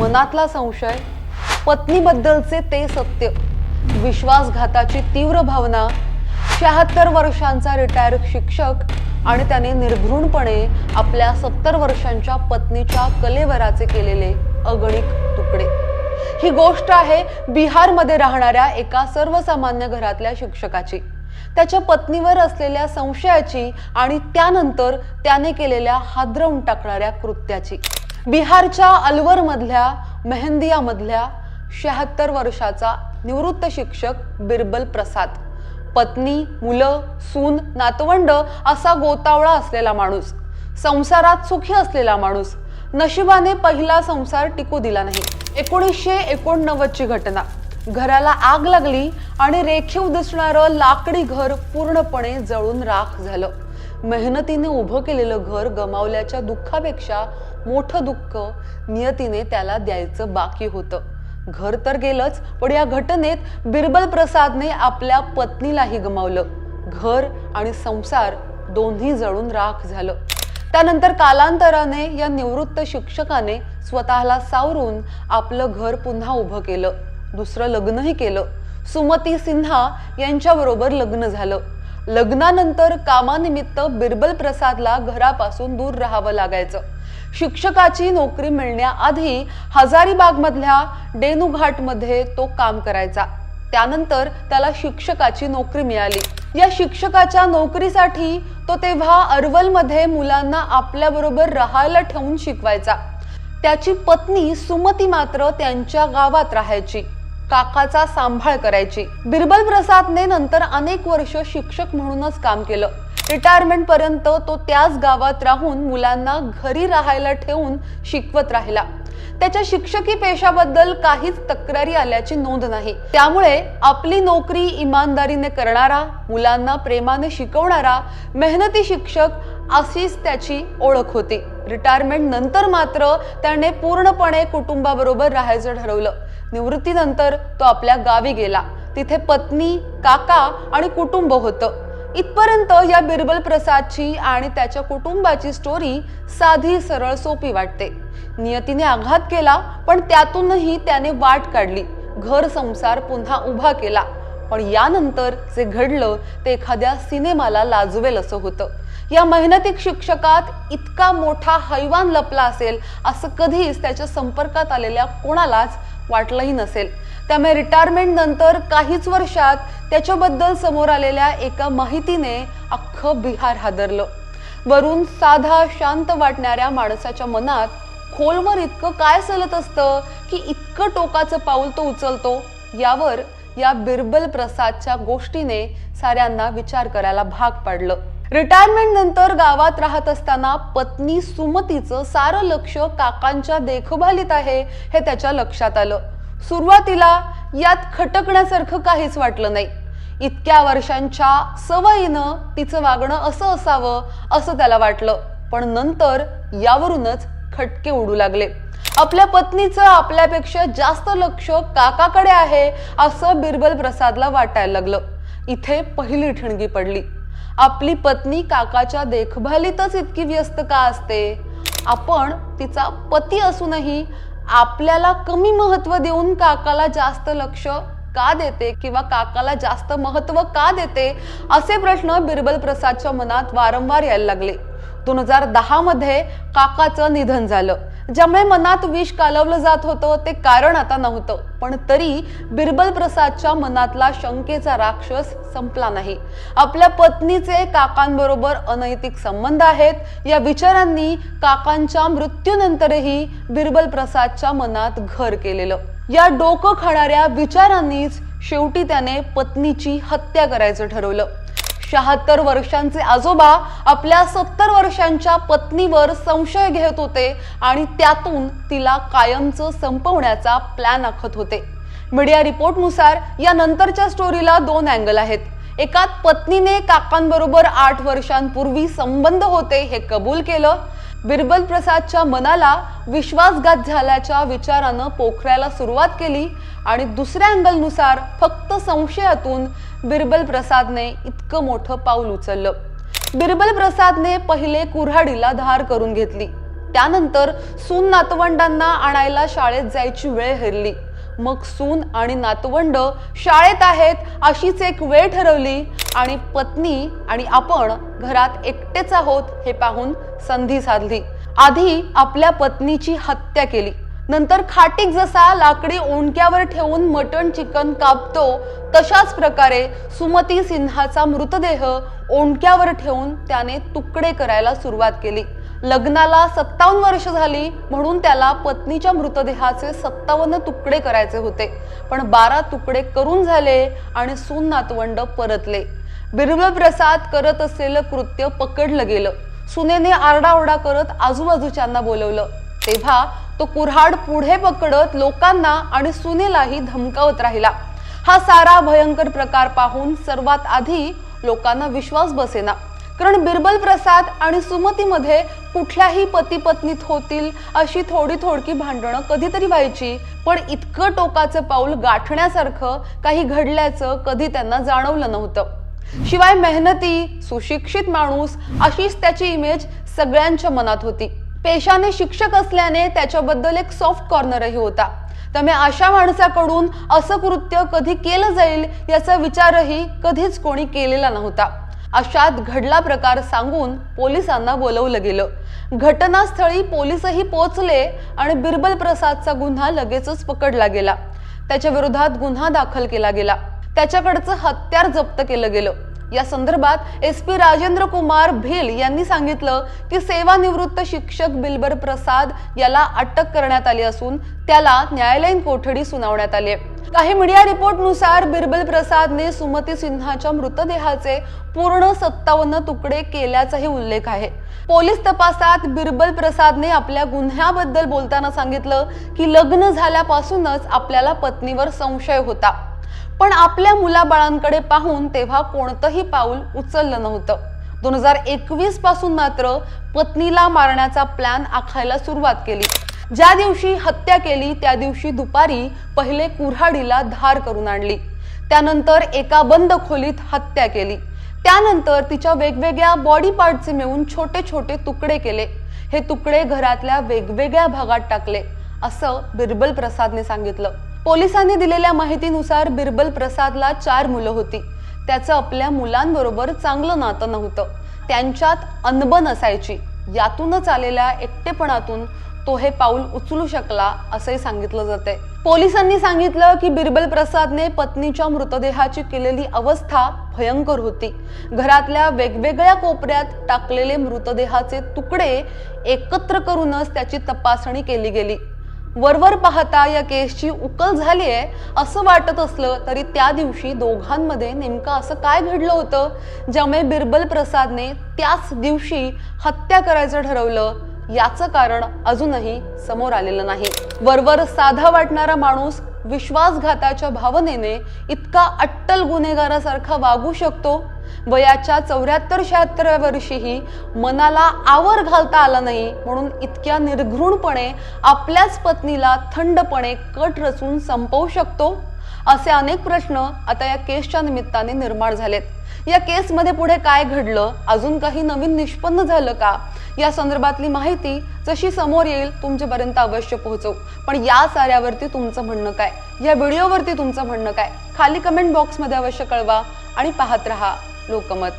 मनातला संशय पत्नीबद्दलचे ते सत्य विश्वासघाताची तीव्र भावना शहात्तर वर्षांचा रिटायर शिक्षक आणि त्याने निर्घृणपणे आपल्या सत्तर वर्षांच्या पत्नीच्या कलेवराचे केलेले अगणित तुकडे. ही गोष्ट आहे बिहारमध्ये राहणाऱ्या एका सर्वसामान्य घरातल्या शिक्षकाची. त्याच्या पत्नीवर असलेल्या संशयाची आणि त्यानंतर त्याने केलेल्या हादरवून टाकणाऱ्या कृत्याची. बिहारच्या अलवरमधल्या मेहंदियामधल्या शहात्तर वर्षाचा निवृत्त शिक्षक बिरबल प्रसाद. पत्नी मुलं सून नातवंड असा गोतावळा असलेला माणूस. संसारात सुखी असलेला माणूस. नशिबाने पहिला संसार टिकू दिला नाही. एकोणीसशे एकोणनव्वदची घटना. घराला आग लागली आणि रेखीव दिसणारं लाकडी घर पूर्णपणे जळून राख झालं. मेहनतीने उभं केलेलं घर गमावल्याच्या दुःखापेक्षा मोठं दुःख नियतीने त्याला द्यायचं बाकी होतं. घर तर गेलंच पण या घटनेत बिरबल प्रसादने आपल्या पत्नीलाही गमावलं. घर आणि संसार दोन्ही जळून राख झालं. त्यानंतर कालांतराने या निवृत्त शिक्षकाने स्वतःला सावरून आपलं घर पुन्हा उभं केलं. दुसरं लग्नही केलं. सुमती सिन्हा यांच्याबरोबर लग्न झालं. लग्नानंतर कामानिमित्त बिरबल प्रसादला घरापासून दूर राहावं लागायचं. शिक्षकाची नोकरी मिळण्याआधी हजारीबागमधल्या डेनू घाटमध्ये तो काम करायचा. त्यानंतर त्याला शिक्षकाची नोकरी मिळाली. या शिक्षकाच्या नोकरीसाठी तो तेव्हा अरवलमध्ये मुलांना आपल्याबरोबर राहायला ठेवून शिकवायचा. त्याची पत्नी सुमती मात्र त्यांच्या गावात राहायची. काकाचा सांभाळ करायची. बिरबल प्रसादने नंतर अनेक वर्ष शिक्षक म्हणूनच काम केलं. रिटायरमेंट पर्यंत तो त्याच गावात राहून मुलांना घरी राहायला ठेवून शिकवत राहिला. त्याच्या शिक्षकी पेशाबद्दल काहीच तक्रारी आल्याची नोंद नाही. त्यामुळे आपली नोकरी इमानदारीने करणारा मुलांना प्रेमाने शिकवणारा मेहनती शिक्षक अशीच त्याची ओळख होती. रिटायरमेंट नंतर मात्र त्याने पूर्णपणे कुटुंबाबरोबर राहायचं ठरवलं. निवृत्तीनंतर तो आपल्या गावी गेला. तिथे पत्नी काका आणि कुटुंब होतं. इथपर्यंत या बिरबल प्रसादची आणि त्याच्या कुटुंबाची स्टोरी साधी सरळ सोपी वाटते. नियतीने आघात केला पण त्यातूनही त्याने वाट काढली. घर संसार पुन्हा उभा केला. पण यानंतर जे घडलं ते एखाद्या सिनेमाला लाजवेल असं होतं. या मेहनतीक शिक्षकात इतका मोठा हैवान लपला असेल असं कधीच त्याच्या संपर्कात आलेल्या कोणालाच वाटलंही नसेल. त्यामुळे रिटायरमेंट नंतर काहीच वर्षात त्याच्याबद्दल समोर आलेल्या एका माहितीने अख्खं बिहार हादरलं. वरून साधा शांत वाटणाऱ्या माणसाच्या मनात खोलवर इतकं काय चलत असतं की इतकं टोकाचं पाऊल तो उचलतो? यावर या बिरबल प्रसादच्या गोष्टीने साऱ्यांना विचार करायला भाग पाडलं. रिटायरमेंट नंतर गावात राहत असताना पत्नी सुमतीचं सारं लक्ष काकांच्या देखभालीत आहे हे त्याच्या लक्षात आलं. सुरुवातीला यात खटकण्यासारखं काहीच वाटलं नाही. इतक्या वर्षांच्या सवयीनं तिचं वागणं असं असावं असं त्याला वाटलं. पण नंतर यावरूनच खटके उडू लागले. आपल्या पत्नीचं आपल्यापेक्षा जास्त लक्ष काकाकडे आहे असं बिरबल प्रसादला वाटायला लागलं. इथे पहिली ठिणगी पडली. आपली पत्नी काकाच्या देखभालीतच इतकी व्यस्त का असते? आपण तिचा पती असूनही आपल्याला कमी महत्त्व देऊन काकाला जास्त लक्ष का देते किंवा काकाला जास्त महत्त्व का देते असे प्रश्न बिरबल प्रसादच्या मनात वारंवार यायला लागले. दोन हजार दहा मध्ये काकाचं निधन झालं. ज्यामुळे मनात विष कालवलं जात होतं ते कारण आता नव्हतं. पण तरी बिरबल प्रसादच्या मनातला शंकेचा राक्षस संपला नाही. आपल्या पत्नीचे काकांबरोबर अनैतिक संबंध आहेत. या विचारांनी काकांच्या मृत्यूनंतरही बिरबल प्रसादच्या मनात घर केलेलं. या डोकं खाणाऱ्या विचारांनीच शेवटी त्याने पत्नीची हत्या करायचं ठरवलं. शहात्तर वर्षांचे आजोबा आपल्या सत्तर वर्षांच्या पत्नीवर संशय घेत होते आणि त्यातून तिला कायमचं संपवण्याचा प्लॅन आखत होते. मीडिया रिपोर्टनुसार या नंतरच्या स्टोरीला दोन अँगल आहेत. एकात पत्नीने काकांबरोबर आठ वर्षांपूर्वी संबंध होते हे कबूल केलं. बिरबल प्रसादच्या मनाला विश्वासघात झाल्याच्या विचारानं पोखरायला सुरुवात केली आणि दुसऱ्या अँगलनुसार फक्त संशयातून बिरबल प्रसादने इतकं मोठं पाऊल उचललं. बिरबल प्रसादने पहिले कुऱ्हाडीला धार करून घेतली. त्यानंतर सून नातवंडांना आणायला शाळेत जायची वेळ हरली. मग सून आणि नातवंड शाळेत आहेत अशीच एक वेळ ठरवली आणि पत्नी आणि आपण घरात एकटेच आहोत हे पाहून संधी साधली. आधी आपल्या पत्नीची हत्या केली. नंतर खाटीक जसा लाकडी ओंडक्यावर ठेवून मटण चिकन कापतो तशाच प्रकारे सुमती सिन्हाचा मृतदेह ओंडक्यावर ठेवून त्याने तुकडे करायला सुरुवात केली. लग्नाला सत्तावन्न वर्ष झाली म्हणून त्याला पत्नीच्या मृतदेहाचे सत्तावन्न तुकडे करायचे होते. पण बारा तुकडे करून झाले आणि सून नातवंड परतले. बिरबल प्रसाद करत असलेलं कृत्य पकडलं गेलं. सुनेने आरडाओरडा करत आजूबाजूच्यांना बोलवलं. तेव्हा तो कुऱ्हाड पुढे पकडत लोकांना आणि सुनेलाही धमकावत राहिला. हा सारा भयंकर प्रकार पाहून सर्वात आधी लोकांना विश्वास बसेना. कारण बिरबल प्रसाद आणि सुमतीमध्ये कुठल्याही पती पत्नीत होतील अशी थोडी थोडकी भांडणं कधीतरी व्हायची पण इतकं टोकाचं पाऊल गाठण्यासारखं काही घडल्याचं कधी त्यांना जाणवलं नव्हतं. शिवाय मेहनती सुशिक्षित माणूस अशीच त्याची इमेज सगळ्यांच्या मनात होती. पेशाने शिक्षक असल्याने त्याच्याबद्दल एक सॉफ्ट कॉर्नरही होता. त्यामुळे अशा माणसाकडून असं कृत्य कधी केलं जाईल याचा विचारही कधीच कोणी केलेला नव्हता. अशात घडला प्रकार सांगून पोलिसांना बोलवलं गेलं. घटनास्थळी पोलीसही पोचले आणि बिरबल प्रसादचा गुन्हा लगेचच पकडला गेला. त्याच्या विरोधात गुन्हा दाखल केला गेला. त्याच्याकडचं हत्यार जप्त केलं गेलं. या संदर्भात एस पी राजेंद्र कुमार भिल यांनी सांगितलं की सेवानिवृत्त शिक्षक बिल्बर प्रसाद याला अटक करण्यात आली असून त्याला न्यायालयीन कोठडी सुनावण्यात आली आहे. काही मीडिया रिपोर्टनुसार बिरबल प्रसादने सुमती सिन्हाच्या मृतदेहाचे पूर्ण सत्तावन्न तुकडे केल्याचाही उल्लेख आहे. पोलीस तपासात बिरबल प्रसादने आपल्या गुन्ह्याबद्दल बोलताना सांगितलं की लग्न झाल्यापासूनच आपल्याला पत्नीवर संशय होता. पण आपल्या मुलाबाळांकडे पाहून तेव्हा कोणतंही पाऊल उचललं नव्हतं. दोन हजार एकवीसपासून मात्र पत्नीला मारण्याचा प्लॅन आखायला सुरुवात केली. ज्या दिवशी हत्या केली त्या दिवशी दुपारी पहिले कुऱ्हाडीला धार करून आणली. त्यानंतर एका बंद खोलीत हत्या केली. त्यानंतर तिच्या वेगवेगळ्या बॉडी पार्टचे मिळून छोटे छोटे तुकडे केले. हे तुकडे घरातल्या वेगवेगळ्या भागात टाकले असं बिरबल प्रसादने सांगितलं. पोलिसांनी दिलेल्या माहितीनुसार बिरबल प्रसादला चार मुलं होती. त्याचं आपल्या मुलांबरोबर चांगलं नातं नव्हतं. त्यांच्यात अनबन असायची. यातूनच आलेल्या एकटेपणातून तो हे पाऊल उचलू शकला असंही सांगितलं जाते पोलिसांनी सांगितलं की बिरबल प्रसादने पत्नीच्या मृतदेहाची केलेली अवस्था भयंकर होती. घरातल्या वेगवेगळ्या कोपऱ्यात टाकलेले मृतदेहाचे तुकडे एकत्र करूनच त्याची तपासणी केली गेली. वरवर पाहता या केसची उकल झाली आहे असं वाटत असलं तरी त्या दिवशी दोघांमध्ये नेमकं असं काय घडलं होतं ज्यामुळे बिरबल प्रसादने त्याच दिवशी हत्या करायचं ठरवलं याचं कारण अजूनही समोर आलेलं नाही. वरवर साधा वाटणारा माणूस विश्वासघाताच्या भावनेने इतका अट्टल गुन्हेगारासारखा वागू शकतो? वयाच्या चौऱ्याहत्तर शहात्तराव्या वर्षीही मनाला आवर घालता आला नाही म्हणून इतक्या निर्घृणपणे आपल्याच पत्नीला थंडपणे कट रचून संपवू शकतो? असे अनेक प्रश्न आता या केसच्या निमित्ताने निर्माण झालेत. या केसमध्ये पुढे काय घडलं? अजून काही नवीन निष्पन्न झालं का? या संदर्भातली माहिती जशी समोर येईल तुमच्यापर्यंत अवश्य पोहोचवू. पण या साऱ्यावरती तुमचं म्हणणं काय? या व्हिडिओवरती तुमचं म्हणणं काय? खाली कमेंट बॉक्समध्ये अवश्य कळवा आणि पाहत रहा लोकमत.